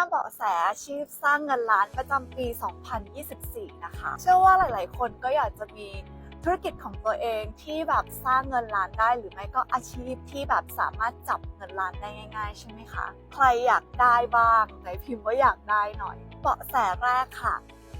าเบาะแสอาชีพสร้างเงินล้านประจำปี 2024 นะคะ เชื่อว่าหลาย ๆ คนก็อยากจะมีธุรกิจของตัวเองที่แบบสร้างเงินล้านได้ หรือไม่ก็อาชีพที่แบบสามารถจับเงินล้านได้ง่าย ๆ ใช่ไหมคะ ใครอยากได้บ้างไหนพิมพ์ว่าอยากได้หน่อย เบาะแสแรกค่ะ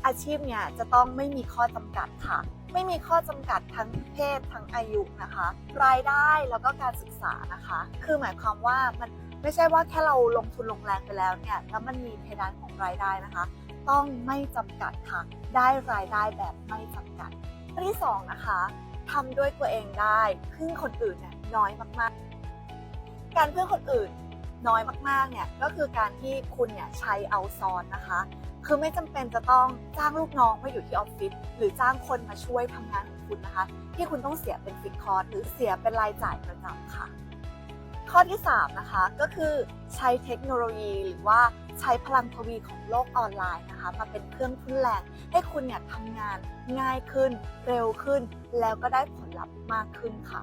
อาชีพเนี่ยจะต้องไม่มีข้อจำกัดค่ะ ไม่มีข้อจำกัดทั้งเพศทั้งอายุนะคะ รายได้แล้วก็การศึกษานะคะ คือหมายความว่ามัน ไม่ใช่ว่าแค่เราลงทุนลงแรงไปแล้วเนี่ยแล้วมันมีเพดานของรายได้นะคะ ต้องไม่จำกัดค่ะ ได้รายได้แบบไม่จำกัดข้อที่สองนะคะทำด้วยตัวเองได้พึ่งคนอื่นเนี่ยน้อยมากๆ การพึ่งคนอื่นน้อยมากๆเนี่ยก็คือการที่คุณเนี่ยใช้เอาซอนนะคะ คือไม่จำเป็นจะต้องจ้างลูกน้องมาอยู่ที่ออฟฟิศหรือจ้างคนมาช่วยทำงานของคุณนะคะ ที่คุณต้องเสียเป็นฟิกคอร์สหรือเสียเป็นรายจ่ายประจำค่ะ ข้อที่ 3 นะคะ ก็คือใช้เทคโนโลยีหรือว่าใช้พลังทวีของโลกออนไลน์นะคะ มาเป็นเครื่องทุ่นแรงให้คุณเนี่ยทำงานง่ายขึ้น เร็วขึ้น แล้วก็ได้ผลลัพธ์มากขึ้นค่ะ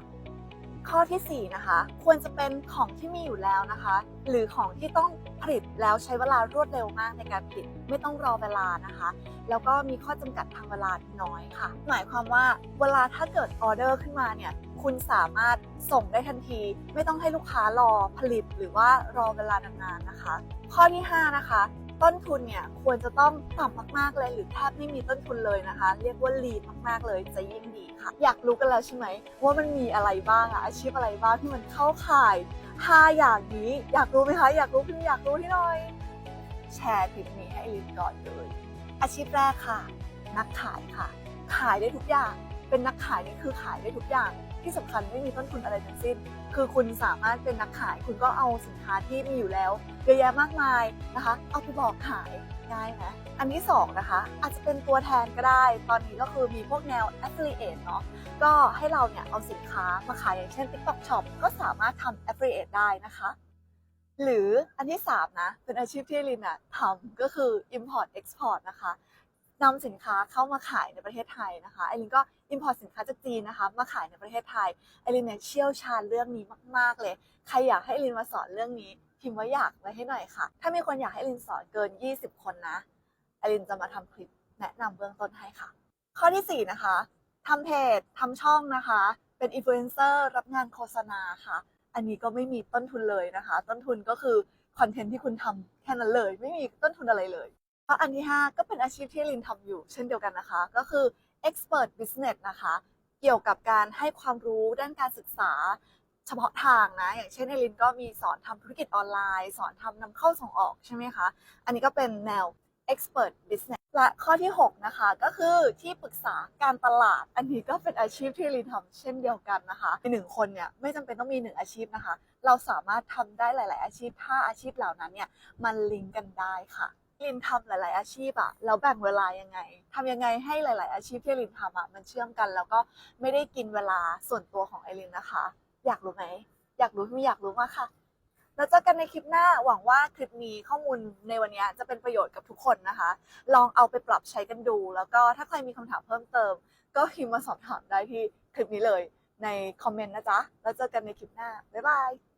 ข้อทีสี่4 นะคะ ควรจะเป็นของที่มีอยู่แล้วนะคะ หรือของที่ต้องผลิตแล้วใช้เวลารวดเร็วมากในการผลิตไม่ต้องรอเวลานะคะ แล้วก็มีข้อจำกัดทางเวลาน้อยค่ะ หมายความว่าเวลาถ้าเกิดออเดอร์ขึ้นมาเนี่ย คุณสามารถส่งได้ทันที ไม่ต้องให้ลูกค้ารอผลิตหรือว่ารอเวลานานๆนะคะ ข้อที่ 5 นะคะ ต้นทุนเนี่ยควรจะต้องต่ำมากๆเลยหรือแทบไม่มีต้นทุนเลยนะคะ เรียกว่าลีนมากๆเลยจะยิ่งดีค่ะ อยากรู้กันแล้วใช่ไหมว่ามันมีอะไรบ้างอะอาชีพอะไรบ้างที่มันเข้าข่าย5อย่างนี้อยากรู้ไหมคะอยากรู้พิมอยากรู้ที่หน่อย แชร์คลิปนี้ให้ลินก่อนเลยอาชีพแรกค่ะ นักขายค่ะ ขายได้ทุกอย่าง เป็นนักขายนี่คือขายได้ทุกอย่างที่สำคัญไม่มีต้นทุนอะไรทั้งสิ้น คือคุณสามารถเป็นนักขาย คุณก็เอาสินค้าที่มีอยู่แล้วเยอะแยะมากมายนะคะ เอาไปบอกขายง่ายไหมอันที่สองนะคะ อาจจะเป็นตัวแทนก็ได้ ตอนนี้ก็คือมีพวกแนว affiliate เนาะก็ให้เราเนี่ยเอาสินค้ามาขายอย่างเช่น TikTok Shop ก็สามารถทำ affiliate ได้นะคะ หรืออันที่ 3 นะ เป็นอาชีพที่ลินอะทำก็คือ import export นะคะ นำสินค้าเข้ามาขายในประเทศไทยนะคะไอรินก็ import สินค้าจากจีนนะคะมาขายในประเทศไทยไอรินเนี่ยเชี่ยวชาญเรื่องนี้มาก ๆ เลย ใครอยากให้ไอรินมาสอนเรื่องนี้พิมพ์ว่าอยากไว้ให้หน่อยค่ะ ถ้ามีคนอยากให้ไอรินสอนเกิน 20 คนนะไอรินจะมาทำคลิปแนะนำเบื้องต้นให้ค่ะ ข้อทีสี่4 นะคะทำเพจทำช่องนะคะ เป็นอินฟลูเอนเซอร์รับงานโฆษณาค่ะ อันนี้ก็ไม่มีต้นทุนเลยนะคะ ต้นทุนก็คือคอนเทนต์ที่คุณทำแค่นั้นเลย ไม่มีต้นทุนอะไรเลย พราะอันที่ 5 ก็เป็นอาชีพที่ลินทำอยู่เช่นเดียวกันนะคะ ก็คือ expert business นะคะ เกี่ยวกับการให้ความรู้ด้านการศึกษาเฉพาะทางนะ อย่างเช่นในลินก็มีสอนทำธุรกิจออนไลน์ สอนทำนำเข้าส่งออกใช่ไหมคะ อันนี้ก็เป็นแนว expert business และข้อที่ 6 นะคะ ก็คือที่ปรึกษาการตลาด อันนี้ก็เป็นอาชีพที่ลินทำเช่นเดียวกันนะคะในหนึ่งคนเนี่ยไม่จำเป็นต้องมีหนึ่งอาชีพนะคะ เราสามารถทำได้หลาย ๆ อาชีพถ้าอาชีพเหล่านั้นเนี่ยมันลิงก์กันได้ค่ะ ลินทำหลาย ๆ อาชีพอะแล้วแบ่งเวลายังไงทำยังไงให้หลาย ๆ อาชีพที่ลินทำอะมันเชื่อมกัน แล้วก็ไม่ได้กินเวลาส่วนตัวของไอรินนะคะ อยากรู้ไหมอยากรู้ไม่อยากรู้มากค่ะแล้วเจอกันในคลิปหน้าหวังว่าคลิปนี้ข้อมูลในวันนี้จะเป็นประโยชน์กับทุกคนนะคะ ลองเอาไปปรับใช้กันดู แล้วก็ถ้าใครมีคำถามเพิ่มเติม ก็พิมพ์มาสอบถามได้ที่คลิปนี้เลยในคอมเมนต์นะจ๊ะแล้วเจอกันในคลิปหน้าบ๊ายบาย